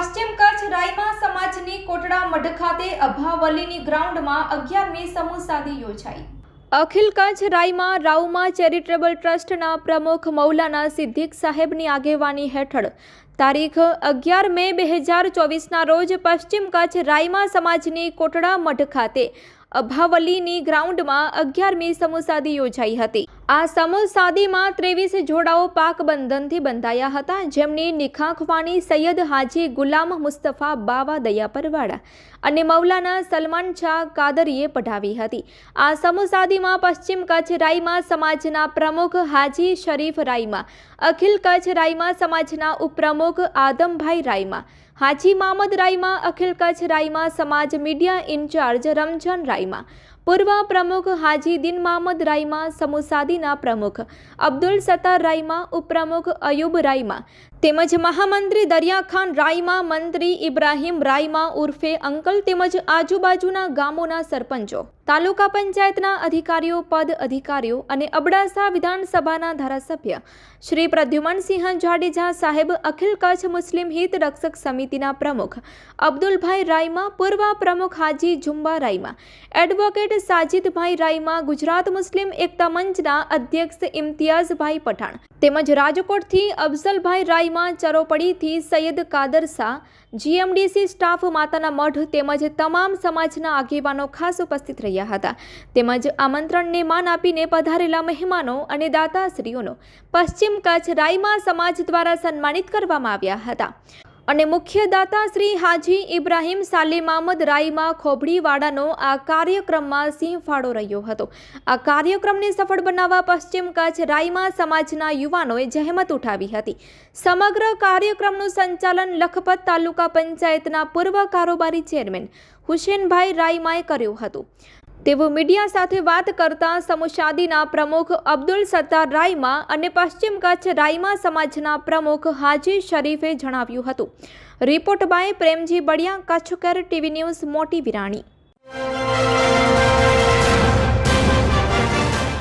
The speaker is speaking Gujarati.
પશ્ચિમ કચ્છ રાયમા સમાજની કોટડા મઢ ખાતે અભાવલીની ગ્રાઉન્ડમાં અગિયારમી સમૂહ સાદી યોજાઈ. અખિલ કચ્છ રાયમા રાઉમાં ચેરિટેબલ ટ્રસ્ટના પ્રમુખ મૌલાના સિદ્ધિક સાહેબની આગેવાની હેઠળ તારીખ અગિયાર મે બે હજાર ચોવીસના રોજ પશ્ચિમ કચ્છ રાયમા સમાજની કોટડા મઢ ખાતે અભાવલીની ગ્રાઉન્ડમાં અગિયારમી સમૂહ સાદી યોજાઈ હતી. આ સમૂહ સાદીમાં ત્રેવીસ જોડાઓ પાક બંધનથી બંધાયા હતા. જેમની નિખાંખવાની સૈયદ હાજી ગુલામ મુસ્તફા બાવા દયાપરવાળા અને મૌલાના સલમાન શાહ કાદરીએ પઢાવી હતી. આ સમૂહ સાદીમાં પશ્ચિમ કચ્છ રાઈમા સમાજના પ્રમુખ હાજી શરીફ રાઈમા અખિલ કચ્છ રાઈમા સમાજના ઉપપ્રમુખ આદમભાઈ રાયમા, હાજી મામદ રાયમાં, અખિલ કચ્છ રાઈમા સમાજ મીડિયા ઇન્ચાર્જ રમજાન રાઈમા પૂર્વ પ્રમુખ હાજી દિન મહમદ રાયમા સમુસાદીના પ્રમુખ અબ્દુલ સત્તાર રાયમા ઉપપ્રમુખ અયુબ રાઈમા તેમજ મહામંત્રી દરિયાખાન રાઈમા મંત્રી ઇબ્રાહીમ રાઈમા ઉર્ફે અંકલ તેમજ આજુબાજુના ગામોના સરપંચો, તાલુકા પંચાયતના અધિકારીઓ, પદ અધિકારીઓ અને અબડાસા વિધાનસભાના ધારાસભ્ય શ્રી પ્રદ્યુમનસિંહ જાડેજા સાહેબ અખિલ કચ્છ મુસ્લિમ હિત રક્ષક સમિતિના પ્રમુખ અબ્દુલભાઈ રાયમા પૂર્વ પ્રમુખ હાજી ઝુંબા રાયમા, એડવોકેટ સાજિદભાઈ રાયમા ગુજરાત મુસ્લિમ એકતા મંચના અધ્યક્ષ ઇમ્તિયાઝભાઈ પઠાણ તેમજ રાજકોટથી અફઝલભાઈ રાઈમા ચરોપડીથી સૈયદ કાદર શાહ, જીએમડીસી સ્ટાફ માતાના મઢ તેમજ તમામ સમાજના આગેવાનો ખાસ ઉપસ્થિત રહ્યા હતા. તેમજ આમંત્રણને માન આપીને પધારેલા મહેમાનો અને દાતાશ્રીઓનો પશ્ચિમ કચ્છ રાઈમા સમાજ દ્વારા સન્માનિત કરવામાં આવ્યા હતા. અને મુખ્ય દાતા શ્રી હાજી ઇબ્રાહીમ સાલેમામદ મામદ ખોભડીવાડાનો આ કાર્યક્રમમાં સિંહ ફાળો રહ્યો હતો. આ કાર્યક્રમને સફળ બનાવવા પશ્ચિમ કચ્છ રાઈમા સમાજના યુવાનોએ જહેમત ઉઠાવી હતી. સમગ્ર કાર્યક્રમનું સંચાલન લખપત તાલુકા પંચાયતના પૂર્વ કારોબારી ચેરમેન હુસેનભાઈ રાઈમાએ કર્યું હતું. તેઓ મીડિયા સાથે વાત કરતા સમુશાદીના પ્રમુખ અબ્દુલ સત્તાર રાયમા અને પશ્ચિમ કચ્છ રાયમા સમાજના પ્રમુખ હાજી શરીફે જણાવ્યું હતું. રિપોર્ટ બાય પ્રેમજી બળિયા કચ્છકર ટીવી ન્યૂઝ, મોટી વિરાણી.